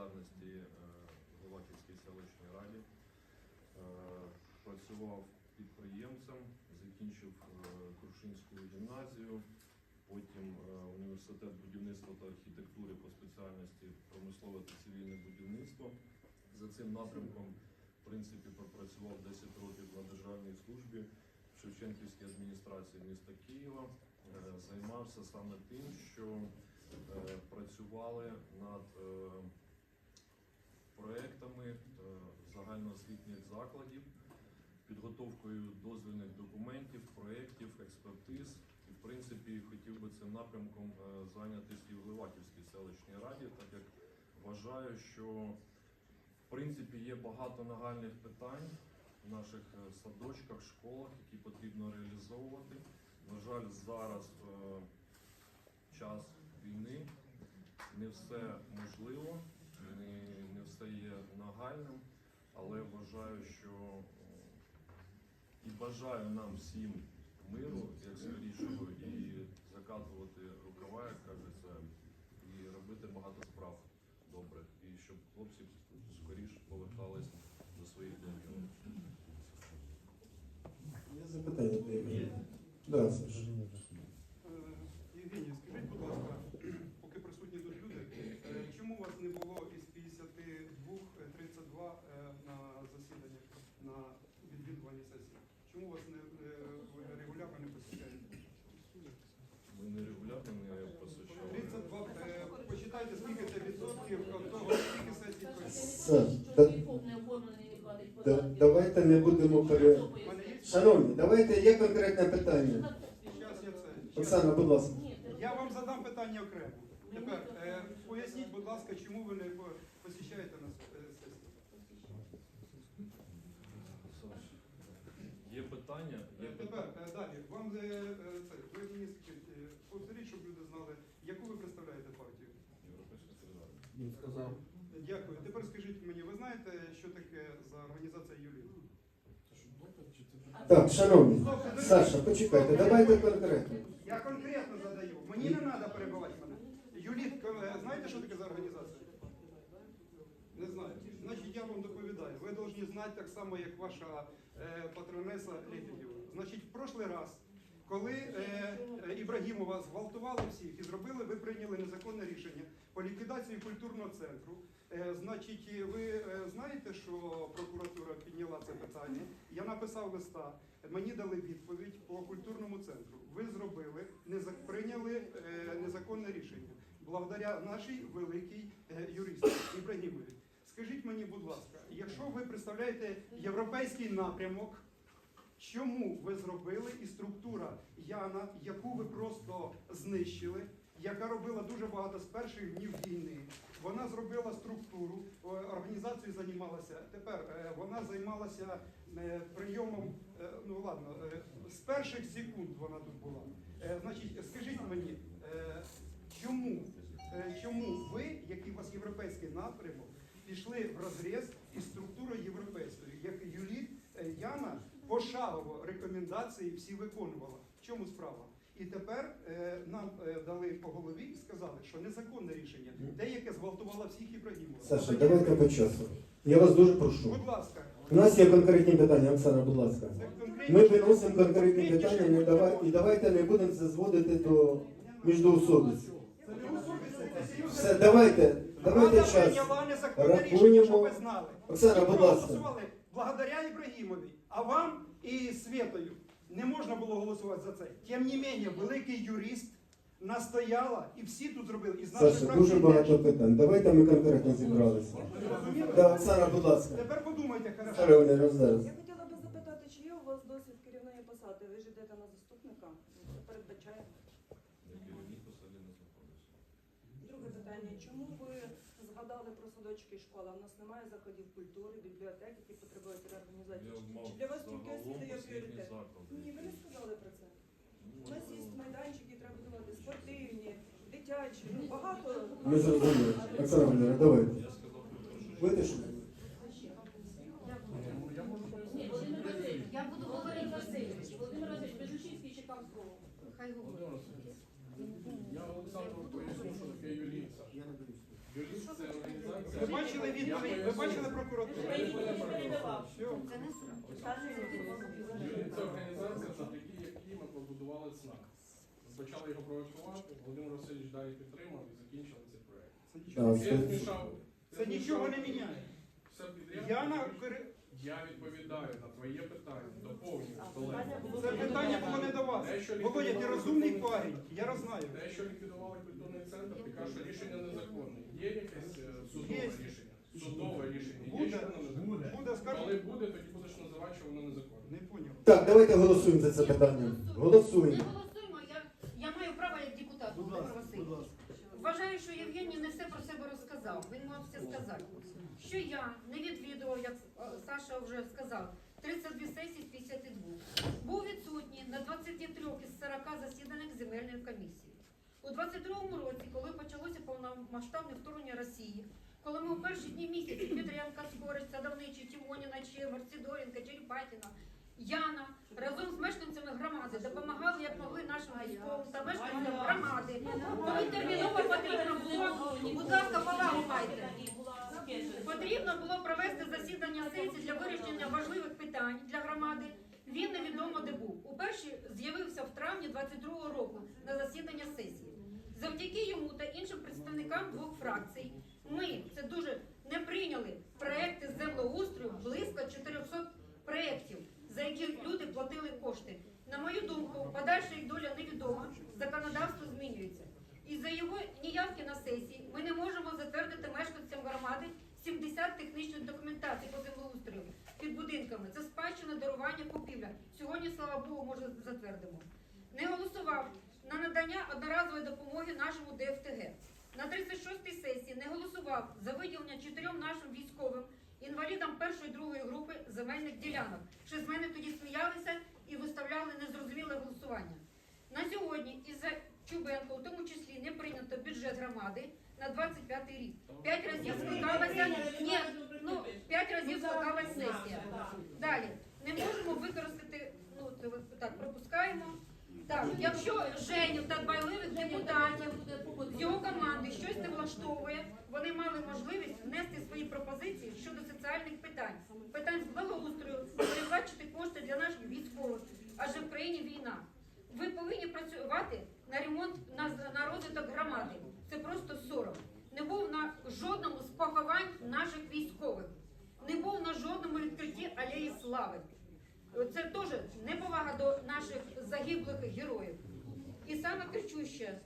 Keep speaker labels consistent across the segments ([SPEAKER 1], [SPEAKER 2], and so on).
[SPEAKER 1] солідарності е, в Галаківській селищній раді. Е, Працював підприємцем, закінчив е, Крушинську гімназію, потім університет будівництва та архітектури по спеціальності промислове та цивільне будівництво. За цим напрямком, в принципі, пропрацював 10 років на державній службі в Шевченківській адміністрації міста Києва. Займався саме тим, що працювали над проектами е, загальноосвітніх закладів, підготовкою дозвільних документів, проєктів, експертиз. І, в принципі, хотів би цим напрямком е, зайнятися і в Ливаківській селищній раді, так як вважаю, що в принципі є багато нагальних питань в наших е, садочках, школах, які потрібно реалізовувати. На жаль, зараз е, час війни не все можливо, не, все є нагальним, але вважаю, що і бажаю нам всім миру, як скорішого, і закатувати рукава, як кажеться, і робити багато справ добрих, і щоб хлопці скоріше повертались до своїх домів.
[SPEAKER 2] Є запитання до Євгенія? Да, Саш.
[SPEAKER 3] Е, Євгеній, скажіть, будь ласка, поки присутні тут люди, е, чому вас не було із 52 е, 32 е, на засіданнях на відвідуванні сесії? Чому вас не е, ви регулярно не посещаєте?
[SPEAKER 1] Ми не регулярно не посвящали.
[SPEAKER 3] 32, е, почитайте, скільки це відсотків від того, скільки сесій
[SPEAKER 2] Саш, да- да- давайте не будемо пере... Шановні, давайте є конкретне питання.
[SPEAKER 3] Зараз я це.
[SPEAKER 2] Оксана, будь ласка.
[SPEAKER 3] Я вам задам питання окремо. Тепер е, поясніть, будь ласка, чому ви не по- посещаєте нас е, сесії?
[SPEAKER 1] Є питання, є
[SPEAKER 3] Е, Тепер
[SPEAKER 1] питання.
[SPEAKER 3] е, далі. Вам е, е, це ви мені скажіть, е, повторіть, щоб люди знали, яку ви представляєте партію.
[SPEAKER 1] Європейська солідарність.
[SPEAKER 4] Він сказав.
[SPEAKER 3] Дякую. Тепер скажіть мені, ви знаєте, що таке за організація Юлії?
[SPEAKER 2] Так, шановні, Саша, почекайте, давайте конкретно.
[SPEAKER 3] Я конкретно задаю. Мені не треба перебивати мене. Юліт, е, знаєте, що таке за організація? Не знаю. Значить, я вам доповідаю. Ви повинні знати так само, як ваша е, патронеса Лебедєва. Значить, в прошлий раз, коли е, Ібрагімова зґвалтували всіх і зробили, ви прийняли незаконне рішення по ліквідації культурного центру. Е, значить, ви е, знаєте, що прокуратура підняла це питання. Я написав листа, мені дали відповідь по культурному центру. Ви зробили, незак- прийняли е, незаконне рішення благодаря нашій великій е, юристі Ібрагімові. Скажіть мені, будь ласка, якщо ви представляєте європейський напрямок, чому ви зробили і структура Яна, яку ви просто знищили, яка робила дуже багато з перших днів війни? Вона зробила структуру, е, організацією займалася. Тепер е, вона займалася е, прийомом. Ну ладно, з перших секунд вона тут була. Значить, скажіть мені, чому, чому ви, який у вас європейський напрямок, пішли в розріз із структурою європейською, як Юліт е, Яна пошагово рекомендації всі виконувала. В чому справа? І тепер е, нам е, дали по голові і сказали, що незаконне рішення, деяке зґвалтувало всіх Ібрагімова.
[SPEAKER 2] Саша, давайте по часу. Я вас дуже прошу.
[SPEAKER 3] Будь ласка,
[SPEAKER 2] У нас є конкретні питання, Оксана, будь ласка. Ми виносимо конкретні питання не давай, і давайте не будемо це зводити до міждоусобиць.
[SPEAKER 3] Це не особисте, це
[SPEAKER 2] Все, давайте, давайте
[SPEAKER 3] Влада
[SPEAKER 2] час.
[SPEAKER 3] прийняла незаконне
[SPEAKER 2] Рахуємо.
[SPEAKER 3] рішення, щоб ви знали.
[SPEAKER 2] Оксана, будь ласка.
[SPEAKER 3] проголосували благодаря Ібрагімові, а вам і Святою не можна було голосувати за це. Тим не менше, великий юрист настояла, і всі тут зробили. І з нашої
[SPEAKER 2] Саша,
[SPEAKER 3] фракції
[SPEAKER 2] дуже багато
[SPEAKER 3] теж.
[SPEAKER 2] питань. Давайте ми конкретно зібралися.
[SPEAKER 3] Зрозуміли?
[SPEAKER 2] Да, Оксана, будь ласка.
[SPEAKER 3] Тепер подумайте, хорошо.
[SPEAKER 2] Зараз.
[SPEAKER 5] Я хотіла би запитати, чи є у вас досвід керівної посади? Ви ж йдете на заступника? Це передбачає.
[SPEAKER 1] На керівній посаді не знаходився.
[SPEAKER 5] Друге питання. Чому ви згадали про садочки і школи? У нас немає заходів культури, бібліотек, які потребують реорганізації. Чи-
[SPEAKER 1] мав
[SPEAKER 5] Чи для вас тільки
[SPEAKER 1] загалом
[SPEAKER 5] освіта є
[SPEAKER 1] освітні
[SPEAKER 5] пріоритет?
[SPEAKER 1] заклади.
[SPEAKER 5] Ні, ви не сказали про це.
[SPEAKER 1] Ну,
[SPEAKER 5] У нас є майданчики, треба будувати спортивні, дитячі, ну багато.
[SPEAKER 2] Ми зрозуміли. Оксана давайте.
[SPEAKER 1] Я сказав що
[SPEAKER 2] Витишли?
[SPEAKER 6] Ні, Володимир Васильович, я буду говорити Васильович. Володимир Васильович, Безучинський чекав слово. Хай говорить.
[SPEAKER 4] Володимир Васильович, Я Олександру поясню, що таке юліт. Юліт це організація,
[SPEAKER 3] Ви бачили відповідь, ви бачили прокуратуру.
[SPEAKER 4] Не.
[SPEAKER 6] Це не.
[SPEAKER 4] Це організація, завдяки якій ми побудували ЦНАК. Почали його проектувати, Володимир Васильович далі підтримав і закінчили цей проект.
[SPEAKER 3] Це нічого.
[SPEAKER 4] Я змішав.
[SPEAKER 3] Це нічого не міняє.
[SPEAKER 4] Все підряд.
[SPEAKER 3] Я на
[SPEAKER 4] Я відповідаю на твоє питання, доповнюю, колеги.
[SPEAKER 3] це питання було не до вас. Володя, ти розумний парень, я роззнаю.
[SPEAKER 4] Те, що ліквідували культурний центр, ти кажеш, що рішення незаконне. Є якесь е, судове
[SPEAKER 3] Є.
[SPEAKER 4] рішення? Судове рішення. Є,
[SPEAKER 3] Буде.
[SPEAKER 4] що воно незаконне?
[SPEAKER 3] Буде скажу.
[SPEAKER 4] Коли буде, тоді будеш називати, що воно незаконне.
[SPEAKER 3] Не поняв.
[SPEAKER 2] Так, давайте голосуємо за це питання. Голосуємо.
[SPEAKER 6] голосуємо, я, я маю право як депутат,
[SPEAKER 2] Будь ласка, ласка.
[SPEAKER 6] Вважаю, що Євгеній не все про себе розказав. Він мав все сказати. Що я не відвідував, як е, Саша вже сказав, 32 сесії з 52. Був відсутній на 23 із 40 засіданнях земельної комісії. У 22-му році, коли почалося повномасштабне вторгнення Росії, коли ми у перші дні місяці Підрянка, Скорич, Садовничий, Тімоніна, Чемер, Сидоренка, Черепатіна, Яна разом з мешканцями громади допомагали як могли нашим військовим та мешканцям громади. Коли терміново потрібно було, будь ласка, повагу майте. Потрібно було провести засідання сесії для вирішення важливих питань для громади. Він невідомо де був. Уперше з'явився в травні 22-го року на засідання сесії. Завдяки йому та іншим представникам двох фракцій ми це дуже не прийняли проекти з землеустрою близько 400 проєктів, за які люди платили кошти. На мою думку, подальша їх доля невідома, законодавство змінюється. І за його ніявки на сесії ми не можемо затвердити мешканцям громади 70 технічних документацій по землеустрою під будинками. Це спадщина дарування купівля. Сьогодні, слава Богу, може затвердимо. Не голосував на надання одноразової допомоги нашому ДФТГ. На 36-й сесії не голосував за виділення чотирьом нашим військовим інвалідам першої другої групи земельних ділянок. Ще з мене тоді сміялися і виставляли незрозуміле голосування. На сьогодні із-за Чубенко, у тому числі, не прийнято бюджет громади на 25 й рік. П'ять разів скликалася ні, ну п'ять разів скликалася сесія. Далі не можемо використати. Ну так пропускаємо. Так, якщо Женю та дбайливих депутатів з його команди щось не влаштовує, вони мали можливість внести свої пропозиції щодо соціальних питань, питань з благоустрою, передбачити кошти для наших військових, адже в країні війна. Ви повинні працювати на ремонт на, на розвиток громади. Це просто сором. Не був на жодному з поховань наших військових, не був на жодному відкритті алеї слави. Це теж неповага до наших загиблих героїв. І саме кричуще,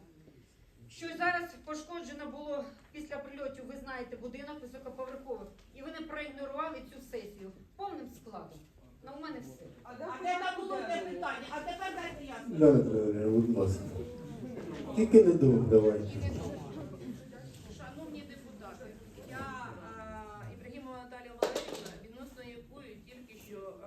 [SPEAKER 6] що зараз пошкоджено було після прильотів, ви знаєте, будинок високоповерхових, і вони проігнорували цю сесію повним складом. Ну, у мене все.
[SPEAKER 4] А де там було те питання? А тепер дайте ясно.
[SPEAKER 2] Дане будь ласка. Тільки не довго давайте.
[SPEAKER 7] Шановні депутати, я е, Ібрагімова Наталія Валерівна, відносно якої тільки що е,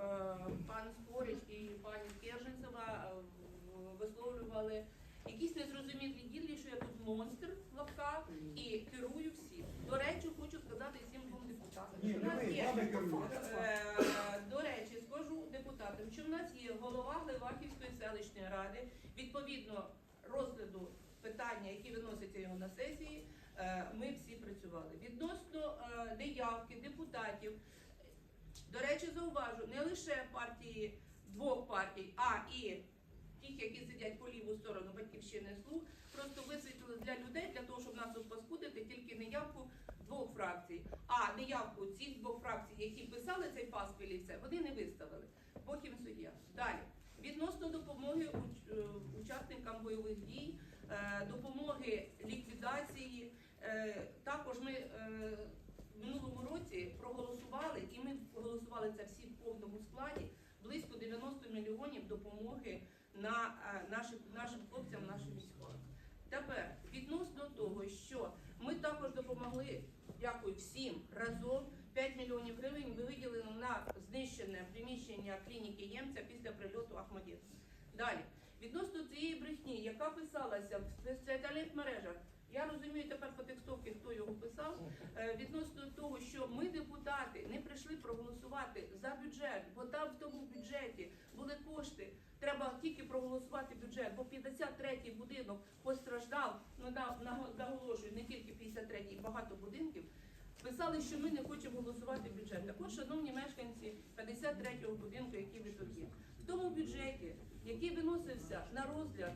[SPEAKER 7] пан Скорич і пані Керженцева е, в- висловлювали якісь незрозумілі ділі, що я тут монстр в лапках і керую всім. До речі, хочу сказати всім двом депутатам.
[SPEAKER 3] Ні,
[SPEAKER 7] що нас є
[SPEAKER 3] вами керують.
[SPEAKER 7] Е, До речі, скажу депутатам, що в нас є голова Глевахівської селищної ради, відповідно розгляду питання, які виносяться його на сесії, е, ми всі працювали. Відносно е, неявки депутатів, до речі, зауважу, не лише партії двох партій, а і тих, які сидять по ліву сторону батьківщини слуг, просто висвітлили для людей, для того, щоб нас тут паскудити, тільки неявку двох фракцій. А неявку цих двох фракцій, які писали цей паспіль і все, вони не виставили. Потім суддя. Далі. Відносно допомоги е, учасникам бойових дій, е, допомоги ліквідації, е, також ми в минулому році проголосували, і ми проголосували це всі в повному складі, близько 90 мільйонів допомоги на наших, нашим хлопцям, нашим військовим. Тепер відносно того, що ми також допомогли, дякую всім разом. 5 мільйонів гривень ми виділили на знищене приміщення клініки Ємця після прильоту Ахмадіт. Далі, відносно цієї брехні, яка писалася в соціальних мережах, я розумію тепер по текстовці, хто його писав. е, Відносно того, що ми, депутати, не прийшли проголосувати за бюджет, бо там в тому бюджеті були кошти. Треба тільки проголосувати бюджет, бо 53-й будинок постраждав. Ну на, на- наголошую, не тільки 53-й, багато будинків. писали, що ми не хочемо голосувати бюджет. Так от, шановні мешканці 53-го будинку, які ви тут є, в тому бюджеті, який виносився на розгляд,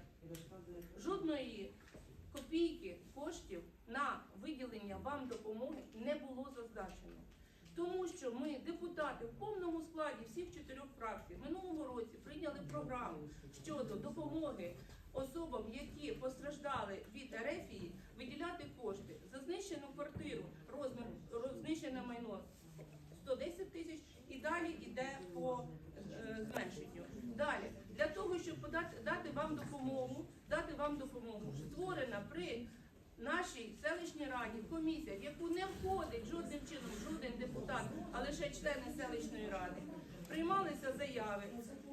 [SPEAKER 7] жодної копійки коштів на виділення вам допомоги не було зазначено. Тому що ми, депутати, в повному складі всіх чотирьох фракцій, минулого році прийняли програму щодо допомоги особам, які постраждали від ерефії, виділяти кошти за знищену квартиру, розмір роз- знищене майно 110 тисяч і далі йде по е, зменшенню. Далі, для того, щоб подати, дати вам допомогу, дати вам допомогу, створена при нашій селищній раді комісія, в яку не входить жодним чином жоден депутат, а лише члени селищної ради. Приймалися заяви,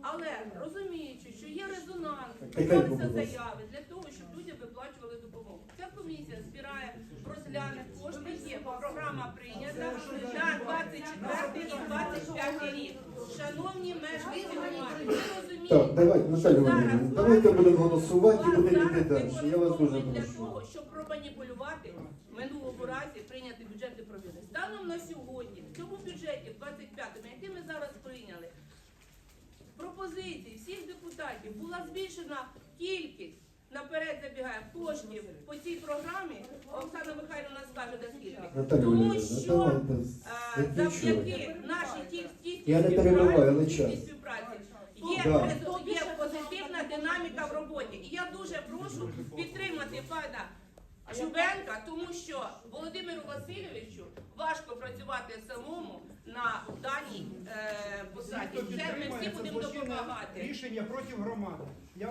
[SPEAKER 7] але розуміючи, що є резонанс, приймалися заяви для того, щоб людям виплачували допомогу. Ця комісія збирає, розгляне кошти є, бо програма прийнята на 24 і 25 рік. Шановні мешканці громади, ви розумієте,
[SPEAKER 2] Так, давайте, Наталя Володимирівна, давайте будемо голосувати і будемо йти далі. Я вас дуже
[SPEAKER 7] для
[SPEAKER 2] прошу.
[SPEAKER 7] того, щоб проманіпулювати в минулому разі прийняти бюджетний провідник. Станом на сьогодні, в цьому бюджеті, в 25-му, який ми зараз прийняли, пропозиції всіх депутатів була збільшена кількість. Наперед забігає коштів по цій програмі. Оксана Михайлівна скаже до скільки. Тому що Е, завдяки нашій ті, ті
[SPEAKER 2] Я не перебиваю, але
[SPEAKER 7] співпраці, є, є позитивна динаміка в роботі. І я дуже прошу підтримати пана Чубенка, тому що Володимиру Васильовичу важко працювати самому на даній е, посаді. Це ми всі будемо допомагати.
[SPEAKER 3] рішення проти громади. Я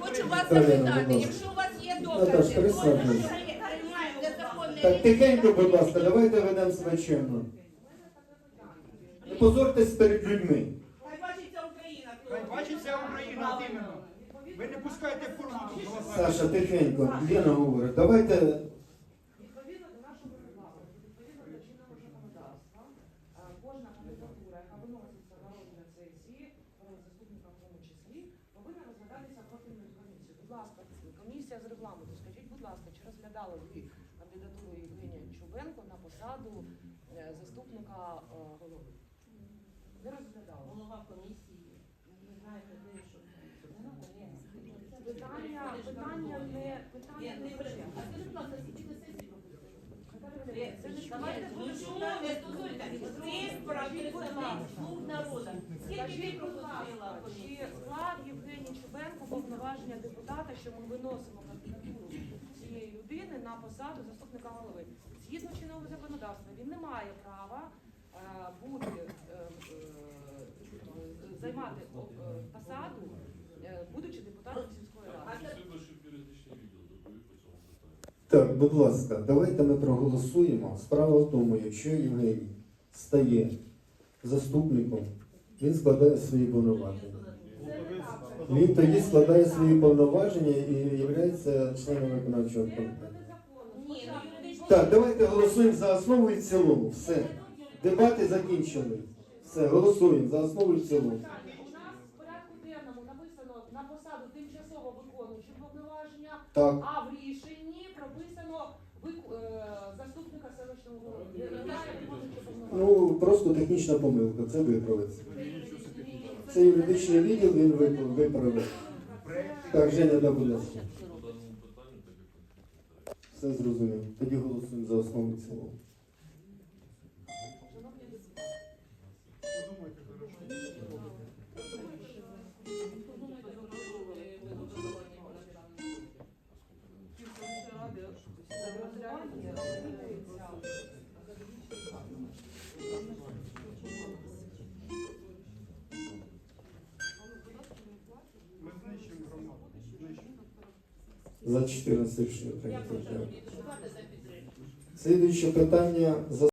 [SPEAKER 7] хочу вас запитати, якщо у вас є докази, то що ми
[SPEAKER 2] присаджуйся.
[SPEAKER 7] приймаємо незаконне
[SPEAKER 2] Так, тихенько, будь ласка, давайте ведемо себе. Не позортесь перед людьми.
[SPEAKER 7] Хай бачиться Україна.
[SPEAKER 3] Хай бачиться Україна, от іменно. Ви не пускайте глаза.
[SPEAKER 2] Саша, тихенько, Лена говорить, давайте
[SPEAKER 8] Відповідно до нашого регламенту, відповідно до чинного законодавства, е, кожна кандидатура, яка виноситься на розгляд сесії, е, заступникам в тому числі, повинна розглядатися профільною комісією. Будь ласка, комісія з регламенту, скажіть, будь ласка, чи розглядали ви кандидатуру Євгенія Чубенко на посаду е, заступника е, голови? Не розглядали.
[SPEAKER 7] Голова комісії, ви знаєте, вийшов.
[SPEAKER 8] Питання, питання не питання не в чому.
[SPEAKER 7] А скажіть, будь ласка, скільки ви
[SPEAKER 8] не давайте
[SPEAKER 7] ви стосуєте цих представників слуг народу? Скільки ти пропустила
[SPEAKER 8] чи склав Євгеній Чубенко повноваження депутата, що ми виносимо кандидатуру на посаду заступника голови? Згідно чинного законодавства, він не має права е, бути е, е, займати е, посаду, е, будучи депутатом сільської ради.
[SPEAKER 2] Так, будь ласка, давайте ми проголосуємо. Справа в тому, якщо Євгеній стає заступником, він складає свої повноваження. Він тоді складає свої повноваження і є членом виконавчого комітету. Так, давайте голосуємо за основу і в цілому. Все. Дебати закінчені. Все, голосуємо за основу і в цілому.
[SPEAKER 8] У нас в порядку денному написано на посаду тимчасово виконуючи повноваження,
[SPEAKER 2] Так.
[SPEAKER 8] а в рішенні прописано вик- е, заступника селищного голови. Виконуючи повноваження.
[SPEAKER 2] Ну, просто технічна помилка, це виправиться. Це юридичний відділ, він виправ- виправив. Так, Женя, да, будь ласка.
[SPEAKER 1] По даному питанню, так як ви
[SPEAKER 2] Все зрозуміло. Тоді голосуємо за основу і цілому.
[SPEAKER 3] Подумайте хорошо.
[SPEAKER 2] За 14 рішення прийнято.
[SPEAKER 7] підтримку.
[SPEAKER 2] Слідуюче питання за